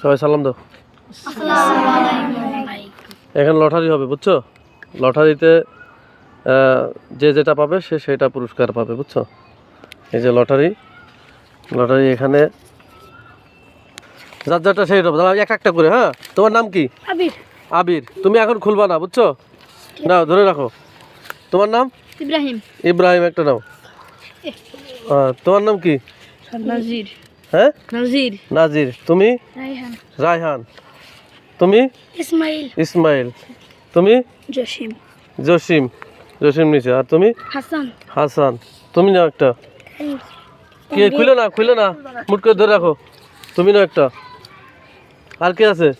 সবাই সালাম দাও। এখানে লটারি হবে বুঝছ? লটারিতে যে যেটা পাবে সে সেটা পুরস্কার পাবে বুঝছ? এই যে লটারি লটারি এখানে। যার যারটা হবে। এক একটা করে হ্যাঁ? তোমার নাম কি? আবির। আবির। তুমি এখন খুলবা না বুঝছ? নাও ধরে রাখো। তোমার নাম? ইব্রাহিম। ইব্রাহিম একটা নাও। আহ, তোমার নাম কি? নাজির হ্যাঁ? নাজির। নাজির। তুমি? রায়হান। তুমি? ইসমাইল। ইসমাইল। তুমি? জসিম। জসিম। জসিম নিচে। আর তুমি? হাসান। হাসান। তুমি নাও একটা। কি? খুলে না খুলে না। মুট করে ধরে রাখো। তুমি নাও একটা। আর কে আছে?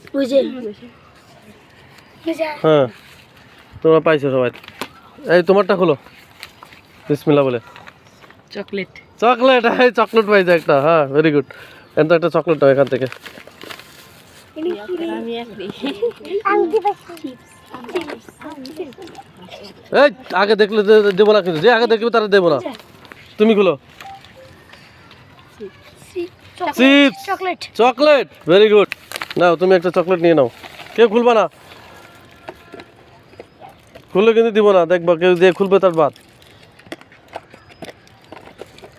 হ্যাঁ। তোমরা পাইছো সবাই। এই তোমারটা খোলো। বিসমিল্লা বলে। চকলেট। চকলেট, এই চকলেট পাইছে একটা হ্যাঁ ভেরি গুড এত একটা চকলেট নাও এখান থেকে। এই, আগে দেখলে দেবো না কিন্তু যে আগে দেখবে তারা দেবো না। তুমি খুলো। Chips chocolate chocolate very good নাও, তুমি একটা চকলেট নিয়ে নাও। কেউ খুলবা না। খুললে কিন্তু দিব না। দেখবা কেউ যে খুলবে তার বাদ।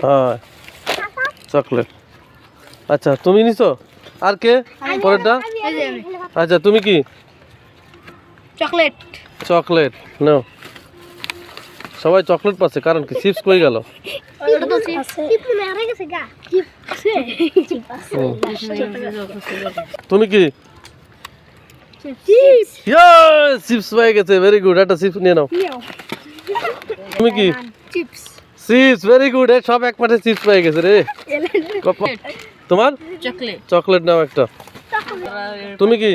হ্যাঁ। চকলেট। আচ্ছা তুমি নিছো? আর কে? পরেরটা? আচ্ছা তুমি কি? চকলেট। চকলেট নাও। সবাই চকলেট পাচ্ছে কারণ কি? চিপস কই গেল? ওটা তো চিপ মনে আরে গেছে গা। চিপ আছে। চিপ আছে। তুমি কি? চিপ চিপস পেয়ে গেছে ভেরি গুড একটা চিপস নিয়ে নাও। তুমি কি? চিপস চিপস ভেরি গুড এ সব এক পাটে চিপস পেয়ে গেছে রে। তোমার? চকলেট চকলেট নাও একটা। তুমি কি?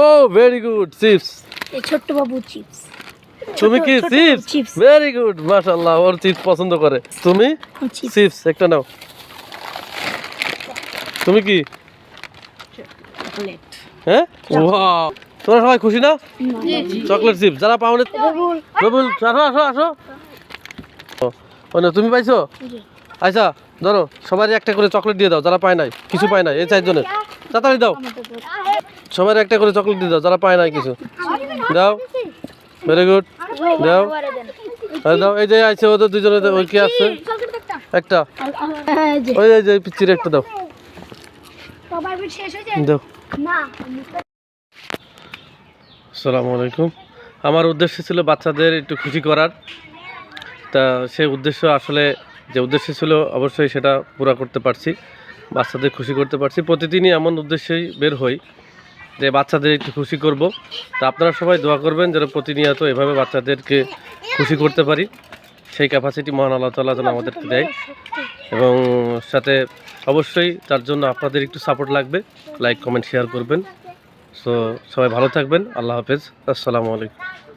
ও ভেরি গুড চিপস এই ছোট্ট বাবু চিপস তুমি কি চিপস ভেরি গুড মাশাআল্লাহ ওর চিপস পছন্দ করে। তুমি? চিপস একটা নাও। তুমি কি? হ্যাঁ? ওয়াও তোমরা সবাই খুশি না? চকলেট চিপস যারা পাওনি রবুল আসো আসো আসো। না, তুমি পাইছো? আচ্ছা ধরো সবাই একটা করে চকলেট দিয়ে দাও যারা পায় নাই কিছু পায় নাই এই চারজনের। তাড়াতাড়ি দাও। সবাই একটা করে চকলেট দিয়ে দাও যারা পায় নাই কিছু। দাও। ভেরি গুড দাও। দাও এই যে আছে ওদের দুজনে ওই কি আছে? একটা। ওই এই যে পিচ্ছির একটা দাও। শেষ হয়ে যায় দাও। না আসসালামু আলাইকুম। আমার উদ্দেশ্য ছিল বাচ্চাদের একটু খুশি করার। তা সেই উদ্দেশ্য আসলে যে উদ্দেশ্য ছিল অবশ্যই সেটা পুরা করতে পারছি, বাচ্চাদের খুশি করতে পারছি। প্রতিদিনই এমন উদ্দেশ্যেই বের হই যে বাচ্চাদের একটু খুশি করব। তা আপনারা সবাই দোয়া করবেন যেন প্রতিনিয়ত এভাবে বাচ্চাদেরকে খুশি করতে পারি। সেই ক্যাপাসিটি মহান আল্লাহ তাল্লাহ যেন আমাদেরকে দেয় এবং সাথে অবশ্যই তার জন্য আপনাদের একটু সাপোর্ট লাগবে। লাইক কমেন্ট শেয়ার করবেন। সো সবাই ভালো থাকবেন। আল্লাহ হাফেজ। আসসালামু আলাইকুম।